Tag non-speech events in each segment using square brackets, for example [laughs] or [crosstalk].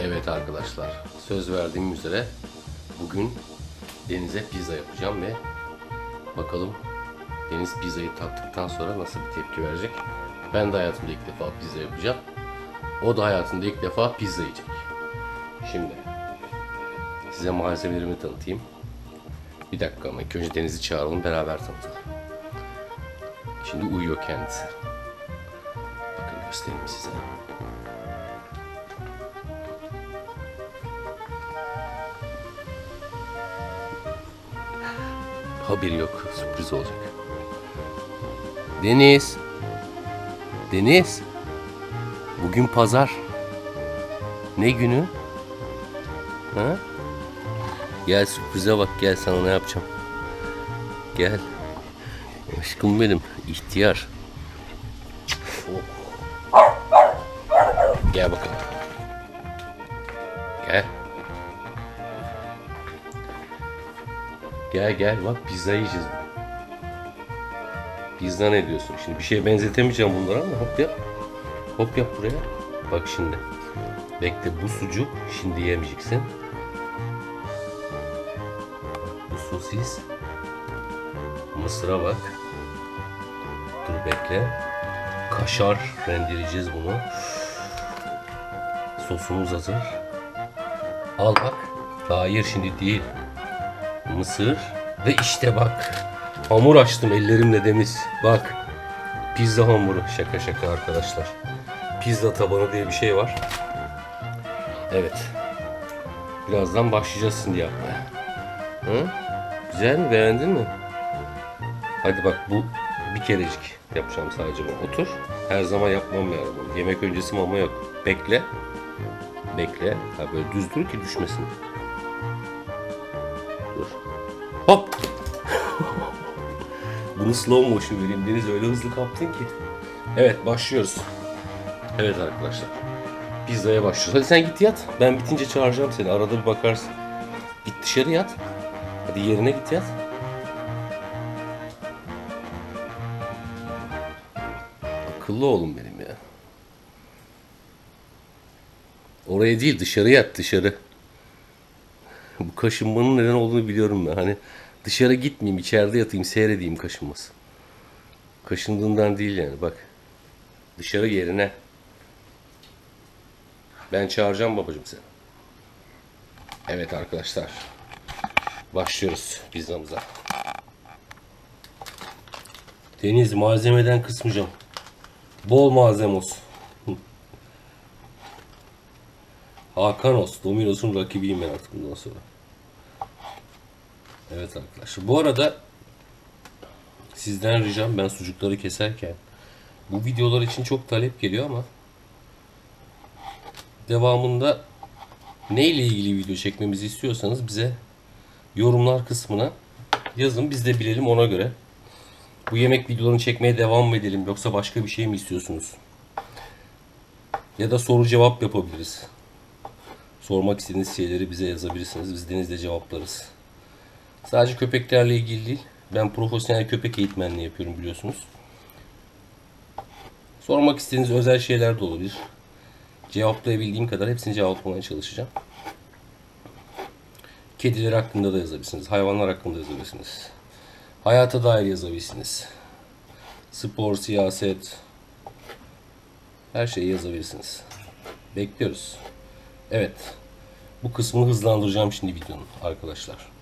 Evet arkadaşlar, söz verdiğim üzere bugün Deniz'e pizza yapacağım ve bakalım Deniz pizzayı tattıktan sonra nasıl bir tepki verecek. Ben de hayatımda ilk defa pizza yapacağım. O da hayatında ilk defa pizza yiyecek. Şimdi size malzemelerimi tanıtayım. Bir dakika ama ilk önce Deniz'i çağıralım beraber tanıtalım. Şimdi uyuyor kendisi. Bakın göstereyim size. Haberi yok. Sürpriz olacak. Deniz. Deniz. Bugün pazar. Ne günü? Ha? Gel sürprize bak gel sana ne yapacağım. Gel. Aşkım benim. ihtiyar. Gel gel bak pizza yiyeceğiz. Pizza ne diyorsun? Şimdi bir şeye benzetemeyeceğim bunları ama hop yap. Hop yap buraya. Bak şimdi. Bekle bu sucuk şimdi yemeyeceksin. Bu sosis. Mısıra bak. Dur bekle. Kaşar rendeleyeceğiz bunu. Sosumuz hazır. Al bak. Hayır şimdi değil. Mısır ve işte bak. Hamur açtım ellerimle Deniz. Bak. Pizza hamuru. Şaka şaka arkadaşlar. Pizza tabanı diye bir şey var. Evet. Birazdan başlayacağız şimdi yapmaya. Hı? Güzel mi? Beğendin mi? Hadi bak bu bir kerecik yapacağım sadece bu. Otur. Her zaman yapmam lazım. Yemek öncesi mama yok. Bekle. Bekle. Ha böyle düz dur ki düşmesin. Bunu slow motion vereyim. Deniz öyle hızlı kaptın ki. Evet başlıyoruz. Evet arkadaşlar. Pizzaya başlıyoruz. Hadi sen git yat. Ben bitince çağıracağım seni. Arada bir bakarsın. Git dışarı yat. Hadi yerine git yat. Akıllı oğlum benim ya. Oraya değil dışarı yat dışarı. Bu kaşınmanın neden olduğunu biliyorum ben. Hani dışarı gitmeyeyim, içeride yatayım, seyredeyim kaşınması. Kaşındığından değil yani bak. Dışarı yerine. Ben çağıracağım babacığım seni. Evet arkadaşlar. Başlıyoruz pizzamıza. Deniz malzemeden kısmayacağım. Bol malzeme olsun. [laughs] Hakanos, Domino's'un rakibiyim ben artık bundan sonra. Evet arkadaşlar. Bu arada sizden ricam ben sucukları keserken bu videolar için çok talep geliyor ama devamında ne ile ilgili video çekmemizi istiyorsanız bize yorumlar kısmına yazın biz de bilelim ona göre. Bu yemek videolarını çekmeye devam mı edelim yoksa başka bir şey mi istiyorsunuz? Ya da soru cevap yapabiliriz. Sormak istediğiniz şeyleri bize yazabilirsiniz. Biz denizde cevaplarız. Sadece köpeklerle ilgili değil. Ben profesyonel köpek eğitmenliği yapıyorum biliyorsunuz. Sormak istediğiniz özel şeyler de olabilir. Cevaplayabildiğim kadar hepsini cevaplamaya çalışacağım. Kediler hakkında da yazabilirsiniz. Hayvanlar hakkında yazabilirsiniz. Hayata dair yazabilirsiniz. Spor, siyaset, her şeyi yazabilirsiniz. Bekliyoruz. Evet. Bu kısmını hızlandıracağım şimdi videonun arkadaşlar.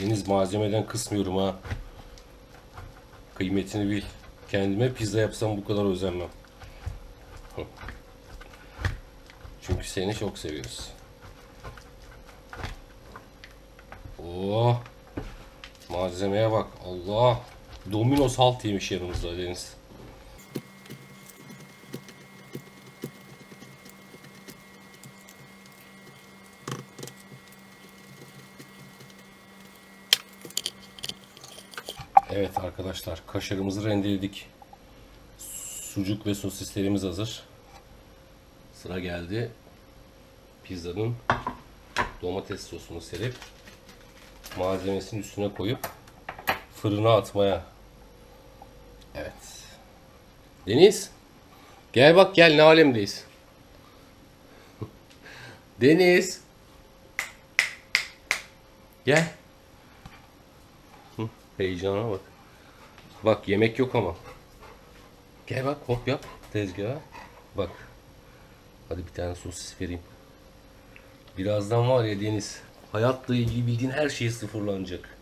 Deniz malzemeden kısmıyorum ha. Kıymetini bil. Kendime pizza yapsam bu kadar özenmem. Çünkü seni çok seviyoruz. Oo. Malzemeye bak. Allah. Domino's halt yemiş yanımızda Deniz. Evet arkadaşlar kaşarımızı rendeledik. Sucuk ve sosislerimiz hazır. Sıra geldi pizzanın domates sosunu serip malzemesini üstüne koyup fırına atmaya. Evet. Deniz. Gel bak gel ne alemdeyiz. [laughs] Deniz. Gel. Heyecana bak. Bak yemek yok ama. Gel bak hop yap tezgaha. Bak. Hadi bir tane sosis vereyim. Birazdan var ya Deniz. Hayatla ilgili bildiğin her şey sıfırlanacak.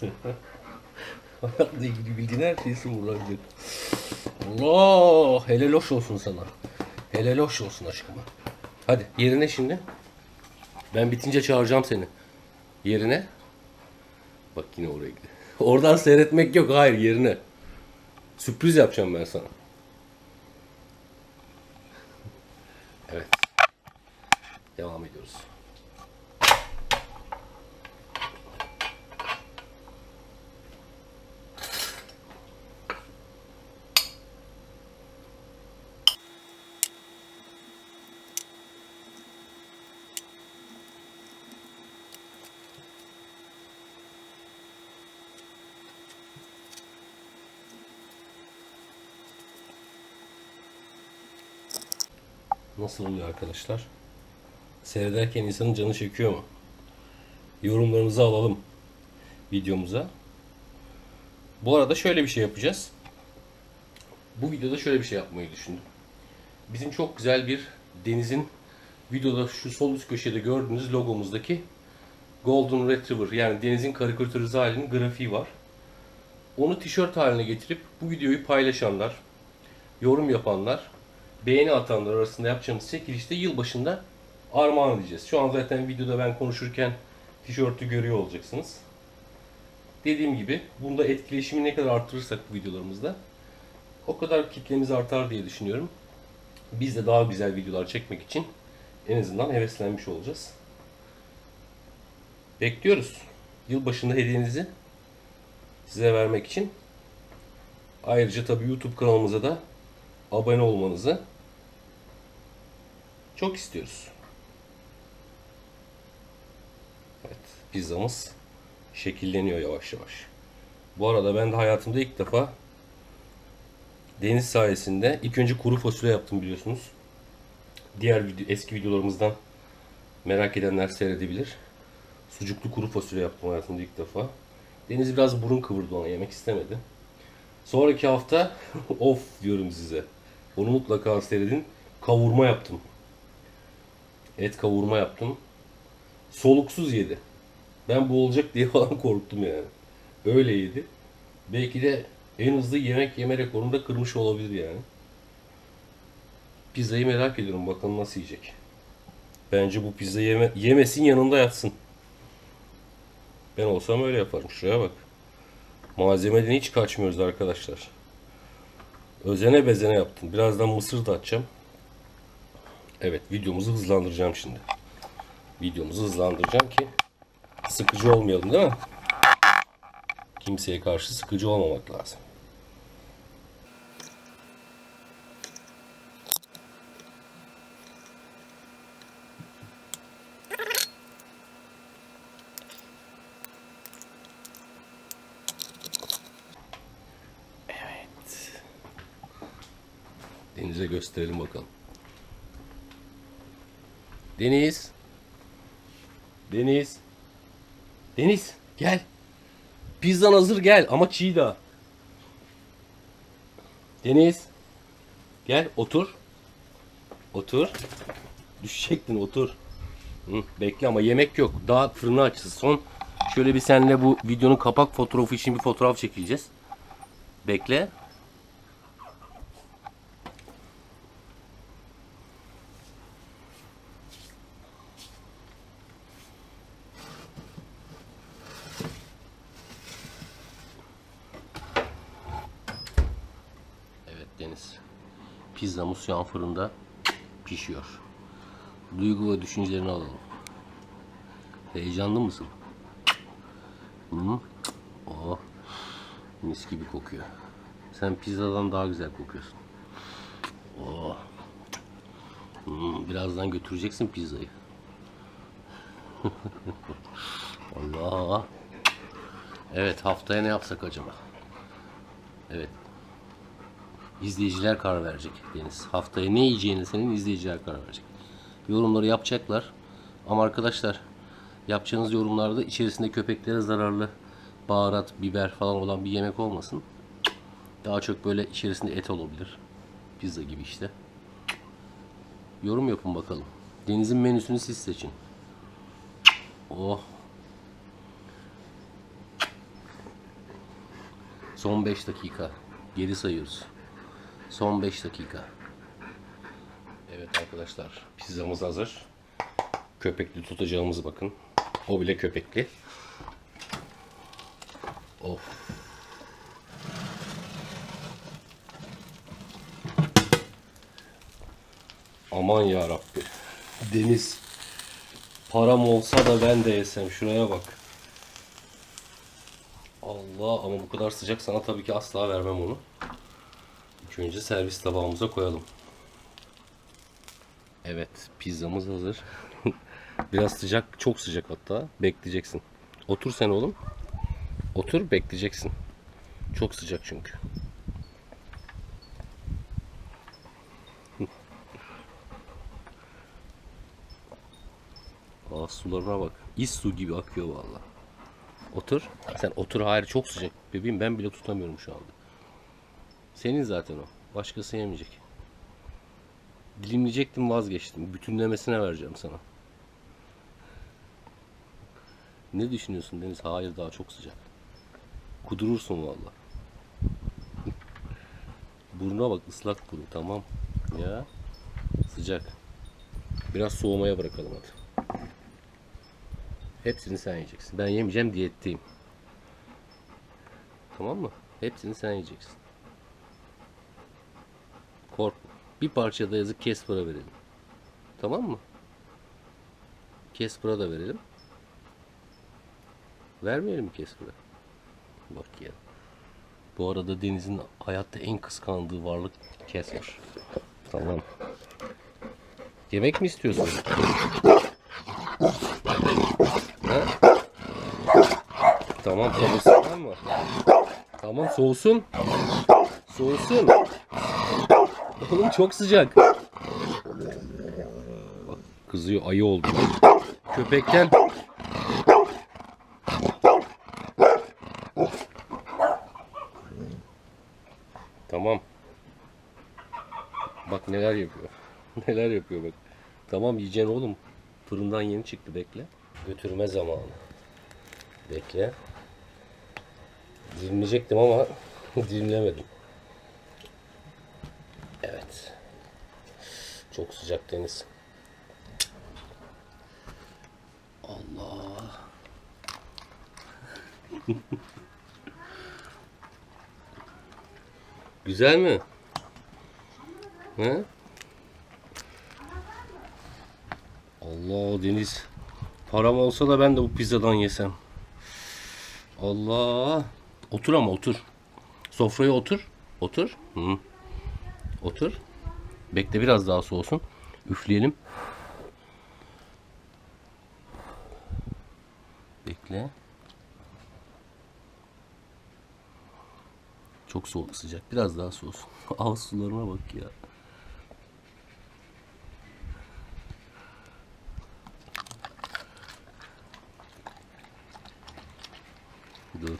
[laughs] hayatla ilgili bildiğin her şey sıfırlanacak. Allah helal hoş olsun sana. Helal hoş olsun aşkıma. Hadi yerine şimdi. Ben bitince çağıracağım seni. Yerine. Bak yine oraya gidiyor. Oradan seyretmek yok. Hayır yerine. Sürpriz yapacağım ben sana. Evet. Devam ediyoruz. Nasıl oluyor arkadaşlar? Seyrederken insanın canı çekiyor mu? Yorumlarınızı alalım videomuza. Bu arada şöyle bir şey yapacağız. Bu videoda şöyle bir şey yapmayı düşündüm. Bizim çok güzel bir denizin videoda şu sol üst köşede gördüğünüz logomuzdaki Golden Retriever yani denizin karikatürize halinin grafiği var. Onu tişört haline getirip bu videoyu paylaşanlar, yorum yapanlar, beğeni atanlar arasında yapacağımız çekilişte yılbaşında armağan edeceğiz. Şu an zaten videoda ben konuşurken tişörtü görüyor olacaksınız. Dediğim gibi bunda etkileşimi ne kadar artırırsak bu videolarımızda o kadar kitlemiz artar diye düşünüyorum. Biz de daha güzel videolar çekmek için en azından heveslenmiş olacağız. Bekliyoruz. Yılbaşında hediyenizi size vermek için. Ayrıca tabii YouTube kanalımıza da abone olmanızı çok istiyoruz. Evet, pizzamız şekilleniyor yavaş yavaş. Bu arada ben de hayatımda ilk defa deniz sayesinde ilk önce kuru fasulye yaptım biliyorsunuz. Diğer video, eski videolarımızdan merak edenler seyredebilir. Sucuklu kuru fasulye yaptım hayatımda ilk defa. Deniz biraz burun kıvırdı ona yemek istemedi. Sonraki hafta [laughs] of diyorum size. Onu mutlaka seyredin. Kavurma yaptım. Et kavurma yaptım. Soluksuz yedi. Ben bu olacak diye [laughs] falan korktum yani. Öyle yedi. Belki de en hızlı yemek yeme rekorunu da kırmış olabilir yani. Pizzayı merak ediyorum bakalım nasıl yiyecek. Bence bu pizza yeme yemesin yanında yatsın. Ben olsam öyle yaparım. Şuraya bak. Malzemeden hiç kaçmıyoruz arkadaşlar. Özene bezene yaptım. Birazdan mısır da atacağım. Evet videomuzu hızlandıracağım şimdi. Videomuzu hızlandıracağım ki sıkıcı olmayalım değil mi? Kimseye karşı sıkıcı olmamak lazım. Denize gösterelim bakalım. Deniz. Deniz. Deniz gel. Pizzan hazır gel ama çiğ daha. Deniz. Gel otur. Otur. Düşecektin otur. Hı, bekle ama yemek yok. Daha fırını açacağız. Son şöyle bir seninle bu videonun kapak fotoğrafı için bir fotoğraf çekeceğiz. Bekle. Evet Deniz. Pizzamız şu an fırında pişiyor. Duygu ve düşüncelerini alalım. Heyecanlı mısın? Hı? Oh. Mis gibi kokuyor. Sen pizzadan daha güzel kokuyorsun. Oh. Hmm, birazdan götüreceksin pizzayı. [laughs] Allah. Evet haftaya ne yapsak acaba? İzleyiciler karar verecek Deniz. Haftaya ne yiyeceğini senin izleyiciler karar verecek. Yorumları yapacaklar. Ama arkadaşlar yapacağınız yorumlarda içerisinde köpeklere zararlı baharat, biber falan olan bir yemek olmasın. Daha çok böyle içerisinde et olabilir. Pizza gibi işte. Yorum yapın bakalım. Deniz'in menüsünü siz seçin. Oh. Son 5 dakika. Geri sayıyoruz. Son 5 dakika. Evet arkadaşlar pizzamız hazır. Köpekli tutacağımız bakın. O bile köpekli. Of. Aman ya Rabbi. Deniz. Param olsa da ben de yesem. Şuraya bak. Allah ama bu kadar sıcak sana tabii ki asla vermem onu. İlk önce servis tabağımıza koyalım. Evet pizzamız hazır. [laughs] Biraz sıcak çok sıcak hatta. Bekleyeceksin. Otur sen oğlum. Otur bekleyeceksin. Çok sıcak çünkü. [laughs] Aa sularına bak. İz su gibi akıyor vallahi. Otur. Sen otur. Hayır çok sıcak. Bebeğim ben bile tutamıyorum şu anda. Senin zaten o. Başkası yemeyecek. Dilimleyecektim vazgeçtim. Bütünlemesine vereceğim sana. Ne düşünüyorsun Deniz? Hayır daha çok sıcak. Kudurursun valla. [laughs] Burnuna bak ıslak burun tamam. Ya sıcak. Biraz soğumaya bırakalım hadi. Hepsini sen yiyeceksin. Ben yemeyeceğim diyetteyim. Tamam mı? Hepsini sen yiyeceksin. Korkma. Bir parça da yazık Casper'a verelim. Tamam mı? Casper'a da verelim. Vermeyelim mi Casper'a? Bak ya. Bu arada Deniz'in hayatta en kıskandığı varlık Casper. Tamam. Yemek mi istiyorsun? Ha? Tamam tamam mı? Tamam soğusun. Soğusun. Oğlum çok sıcak. Bak kızıyor ayı oldu. Köpekten Tamam. Bak neler yapıyor. [laughs] neler yapıyor bak. Tamam yiyeceksin oğlum. Fırından yeni çıktı bekle. Götürme zamanı. Bekle. Dilimleyecektim ama [laughs] dilimlemedim. Evet. Çok sıcak deniz. Allah. [laughs] Güzel mi? He? Allah Deniz. Param olsa da ben de bu pizzadan yesem. Allah. Otur ama otur. Sofraya otur. Otur. Hı. Otur. Bekle biraz daha soğusun. Üfleyelim. Bekle. Çok soğuk sıcak. Biraz daha soğusun. [laughs] Ağız sularına bak ya. Dur.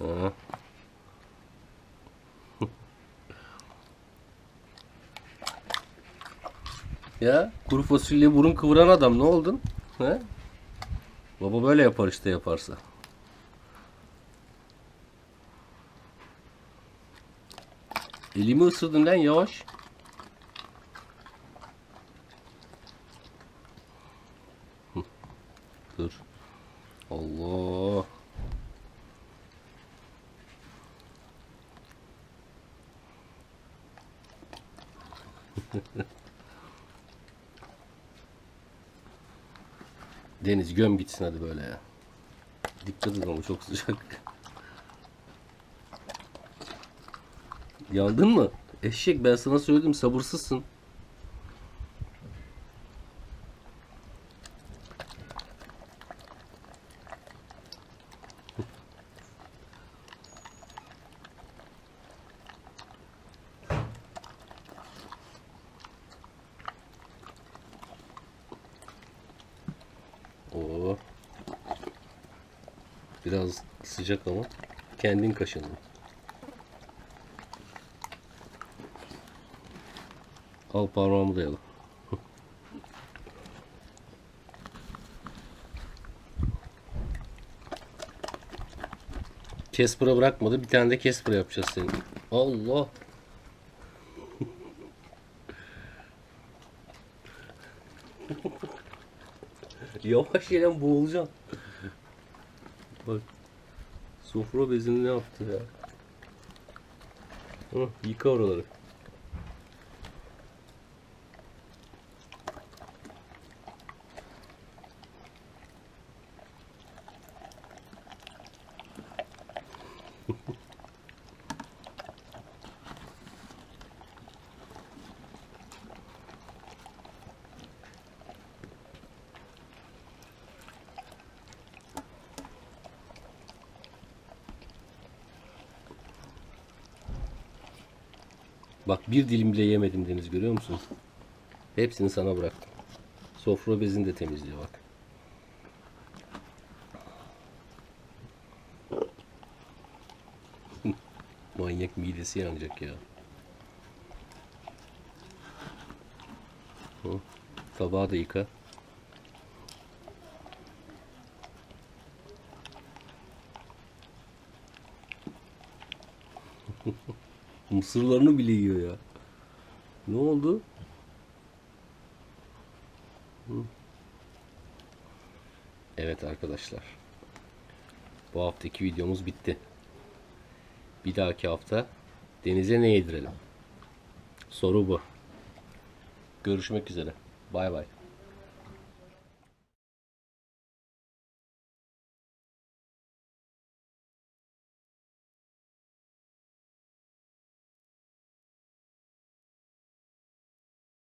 Ha. Ya kuru fasulye burun kıvıran adam ne oldun? He? Baba böyle yapar işte yaparsa. Elimi ısırdın lan yavaş. Hı. Dur. Allah. Deniz göm gitsin hadi böyle ya. Dikkat et ama çok sıcak. Yandın mı? Eşek ben sana söyledim sabırsızsın. Oo. Biraz sıcak ama kendin kaşındın. Al parmağımı dayalım. Casper'a bırakmadı. Bir tane de Casper yapacağız senin. Allah. Yavaş yelen boğulacağım. Bak. Sofra bezini ne yaptı ya? Hı, yıka oraları. Bak bir dilim bile yemedim Deniz görüyor musun? Hepsini sana bıraktım. Sofra bezini de temizliyor bak. [laughs] Manyak midesi yanacak ya. Tabağı da yıka. Mısırlarını bile yiyor ya. Ne oldu? Evet arkadaşlar. Bu haftaki videomuz bitti. Bir dahaki hafta denize ne yedirelim? Soru bu. Görüşmek üzere. Bay bay.